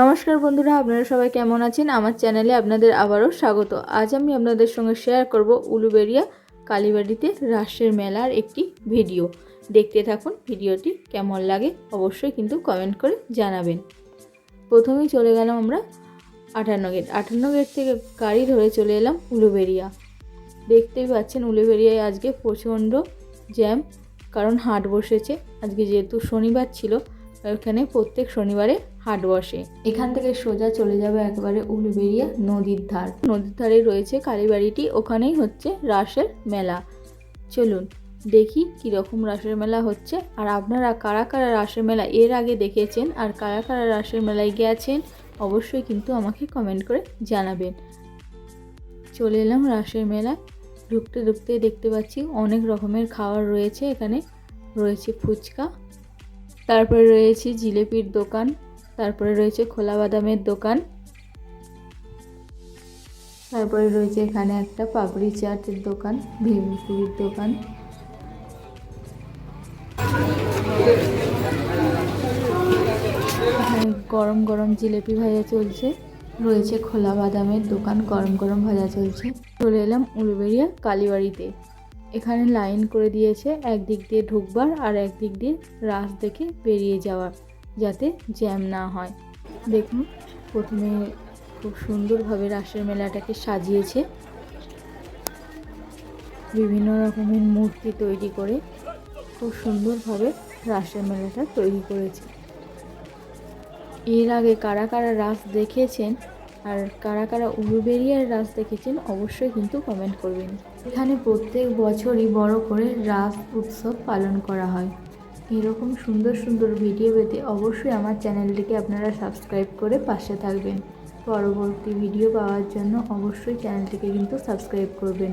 নমস্কার বন্ধুরা, আপনারা সবাই কেমন আছেন? আমার চ্যানেলে আপনাদের আবারও স্বাগত। আজ আমি আপনাদের সঙ্গে শেয়ার করব উলুবেড়িয়া কালীবাড়িতে রাসের মেলার একটি ভিডিও দেখতে থাকুন ভিডিওটি কেমন লাগে, অবশ্যই কিন্তু কমেন্ট করে জানাবেন। প্রথমেই চলে গেলাম আমরা আটান্ন গেট আটান্ন গেট থেকে গাড়ি ধরে চলে এলাম উলুবেড়িয়া দেখতেই পাচ্ছেন উলুবেড়িয়ায় আজকে প্রচণ্ড জ্যাম, কারণ হাট বসেছে। আজকে যেহেতু শনিবার ছিল, এখানে প্রত্যেক শনিবারে হাট বসে এখান থেকে সোজা চলে যাবে একেবারে উলুবেড়িয়া নদীর ধার। নদীর ধারে রয়েছে কালীবাড়িটি, ওখানেই হচ্ছে রাসের মেলা। চলুন, দেখি কীরকম রাসের মেলা হচ্ছে। আর আপনারা কারা কারা রাসের মেলা এর আগে দেখেছেন আর কারা কারা রাসের মেলায় গেছেন, অবশ্যই কিন্তু আমাকে কমেন্ট করে জানাবেন। চলে এলাম রাসের মেলায়। ঢুকতে ঢুকতে দেখতে পাচ্ছি অনেক রকমের খাবার রয়েছে। এখানে রয়েছে ফুচকা, তারপরে রয়েছে জিলেপির দোকান তারপরে রয়েছে খোলা বাদামের দোকান। তারপরে রয়েছে এখানে একটা পাপড়ি চাটের দোকান, ভেলপুরির দোকান। গরম গরম জিলেপি ভাজা চলছে। রয়েছে খোলা বাদামের দোকান, গরম গরম ভাজা চলছে। চলে এলাম উলুবেড়িয়া কালীবাড়িতে। এখানে লাইন করে দিয়েছে, একদিক দিয়ে ঢুকবার আর একদিক দিয়ে রাস দেখে বেরিয়ে যাওয়ার। যাতে জ্যাম না হয়। দেখুন, প্রথমে খুব সুন্দরভাবে রাসের মেলাটাকে সাজিয়েছে। বিভিন্ন রকমের মূর্তি তৈরি করে খুব সুন্দরভাবে রাসের মেলাটা তৈরি করেছে। এর আগে কারা কারা রাস দেখেছেন আর কারা কারা উলুবেরিয়ার রাস দেখেছেন অবশ্যই কিন্তু কমেন্ট করবেন। এখানে প্রত্যেক বছরই বড় করে রাস উৎসব পালন করা হয়। এরকম সুন্দর সুন্দর ভিডিও পেতে অবশ্যই আমার চ্যানেলটিকে আপনারা সাবস্ক্রাইব করে পাশে থাকবেন। পরবর্তী ভিডিও পাওয়ার জন্য অবশ্যই চ্যানেলটিকে কিন্তু সাবস্ক্রাইব করবেন।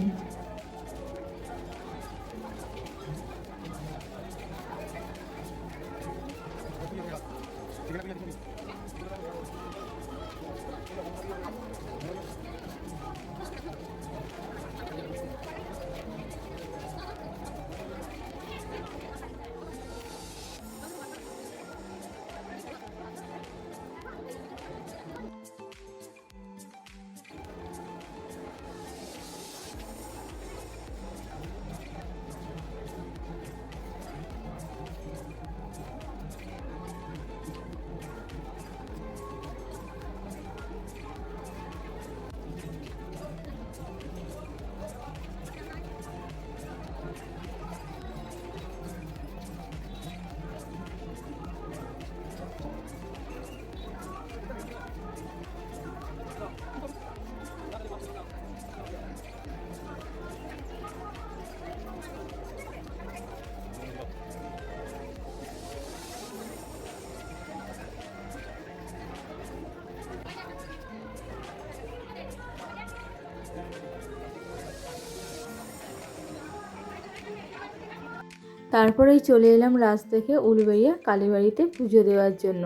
তারপরেই চলে এলাম রাজ থেকে উলবেড়িয়া কালীবাড়িতে পুজো দেওয়ার জন্য।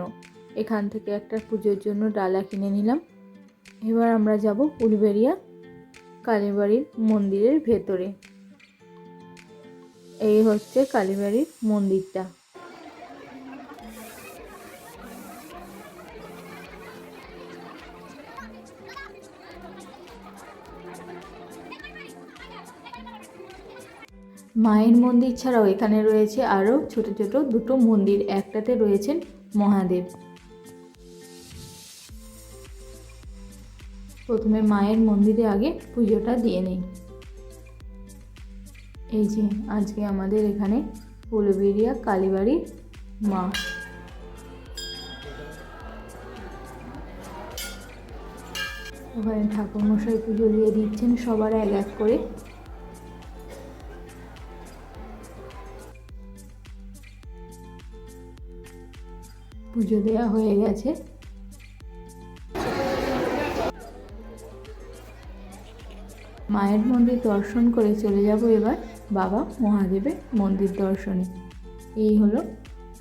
এখান থেকে একটা পুজোর জন্য ডালা কিনে নিলাম। এবার আমরা যাব উলবেড়িয়া কালীবাড়ির মন্দিরের ভেতরে। এই হচ্ছে কালীবাড়ির মন্দিরটা। মায়ের মন্দির ছাড়াও এখানে রয়েছে আরও ছোট ছোট দুটো মন্দির। একটাতে রয়েছেন মহাদেব। প্রথমে মায়ের মন্দিরে আগে পুজোটা দিয়ে নেই। এই যে আজকে আমাদের এখানে উলুবেড়িয়া কালীবাড়ির মা। ওখানে ঠাকুরমশাই পুজো দিয়ে দিচ্ছেন সবার এক এক করে। পুজো দেওয়া হয়ে গেছে। মায়ের মন্দির দর্শন করে চলে যাব এবার বাবা মহাদেবের মন্দির দর্শনে। এই হলো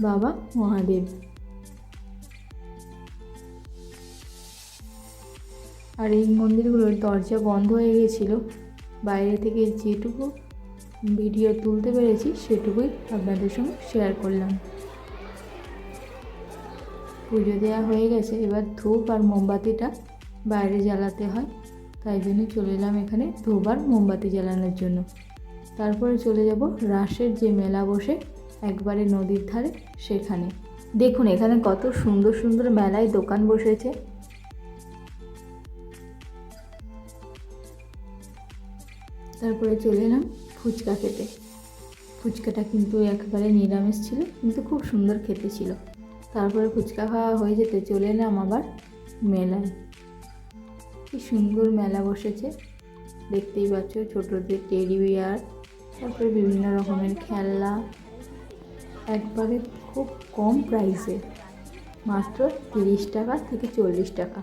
বাবা মহাদেব। আর এই মন্দিরগুলোর দরজা বন্ধ হয়ে গেছিল। বাইরে থেকে যেটুকু ভিডিও তুলতে পেরেছি সেটুকুই আপনাদের সঙ্গে শেয়ার করলাম। পুজো দেওয়া হয়ে গেছে। এবার ধূপ আর মোমবাতিটা বাইরে জ্বালাতে হয়। তাই জন্য চলে এলাম এখানে ধূপ আর মোমবাতি জ্বালানোর জন্য। তারপরে চলে যাব রাসের যে মেলা বসে, একবারে নদীর ধারে সেখানে। দেখুন, এখানে কত সুন্দর সুন্দর মেলায় দোকান বসেছে। তারপরে চলে এলাম ফুচকা খেতে। ফুচকাটা কিন্তু একবারে নিরামিষ ছিল, কিন্তু খুব সুন্দর খেতে ছিল। তারপরে ফুচকা খাওয়া হয়ে যেতে চলে এলাম আবার মেলায়। কি সুন্দর মেলা বসেছে। দেখতেই পাচ্ছ ছোটোদের টেডি বিয়ার তারপরে বিভিন্ন রকমের খেলনা। একবারে খুব কম প্রাইসে মাত্র তিরিশ টাকা থেকে চল্লিশ টাকা।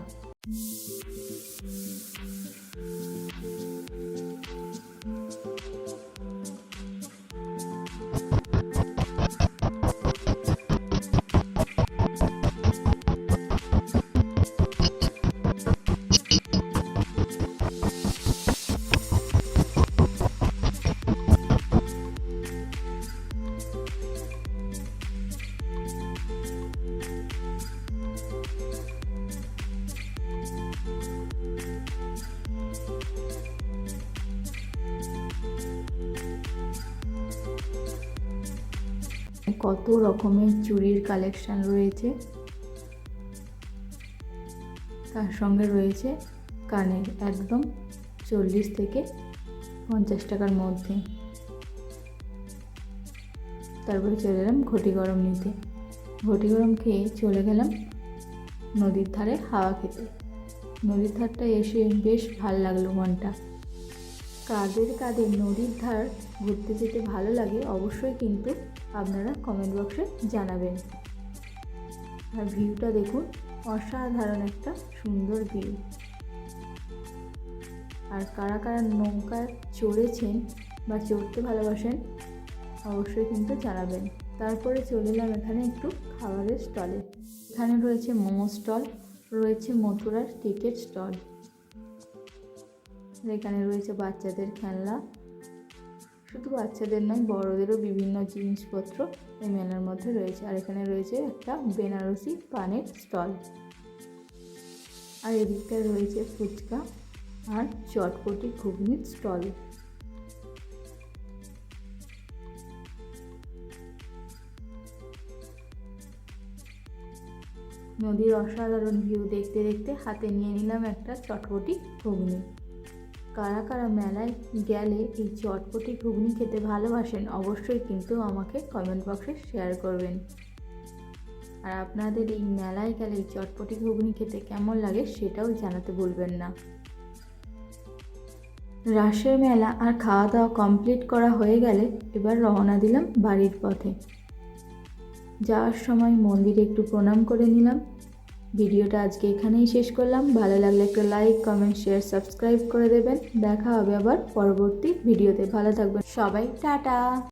কত রকমের চুড়ির কালেকশন রয়েছে। তার সঙ্গে রয়েছে কানের একদম চল্লিশ থেকে পঞ্চাশ টাকার মধ্যে। তারপরে চলে এলাম ঘটি গরম নিতে। ঘটি গরম খেয়ে চলে গেলাম নদীর ধারে হাওয়া খেতে। নদীর ধারটা এসে বেশ ভালো লাগল মনটা। কাদের কাদের নদীর ধার ঘুরতে যেতে ভালো লাগে অবশ্যই কিন্তু আপনারা কমেন্ট বক্সে জানাবেন। আর ভিউটা দেখুন, অসাধারণ একটা সুন্দর ভিউ আর কারা কারা নৌকায় চড়েছেন বা চড়তে ভালোবাসেন, অবশ্যই কিন্তু জানাবেন। তারপরে চলে এলাম এখানে একটু খাবারের স্টলে এখানে রয়েছে মোমো স্টল রয়েছে মথুরার কেকের স্টল এখানে রয়েছে বাচ্চাদের খেলনা। শুধু বাচ্চাদের নয়, বড়দেরও বিভিন্ন জিনিসপত্র এই মেলার মধ্যে রয়েছে। আর এখানে রয়েছে একটা বেনারসি পানের স্টল। আর এদিকটায় রয়েছে ফুচকা আর চটপটি ঘুগনির স্টল। নদীর অসাধারণ ভিউ দেখতে দেখতে হাতে নিয়ে নিলাম একটা চটপটি ঘুগনি। কারা কারা মেলায় গেলে এই চটপটি ঘুগনি খেতে ভালোবাসেন, অবশ্যই কিন্তু আমাকে কমেন্ট বক্সে শেয়ার করবেন। আর আপনাদের এই মেলায় গেলে এই চটপটি ঘুগনি খেতে কেমন লাগে সেটাও জানাতে ভুলবেন না। রাসের মেলা আর খাওয়া দাওয়া কমপ্লিট করা হয়ে গেলে এবার রওনা দিলাম বাড়ির পথে। যাওয়ার সময় মন্দিরে একটু প্রণাম করে নিলাম। ভিডিওটা আজকে এখানেই শেষ করলাম। ভালো লাগলে একটা লাইক কমেন্ট শেয়ার সাবস্ক্রাইব করে দেবেন। দেখা হবে আবার পরবর্তী ভিডিওতে। ভালো থাকবেন সবাই। টাটা!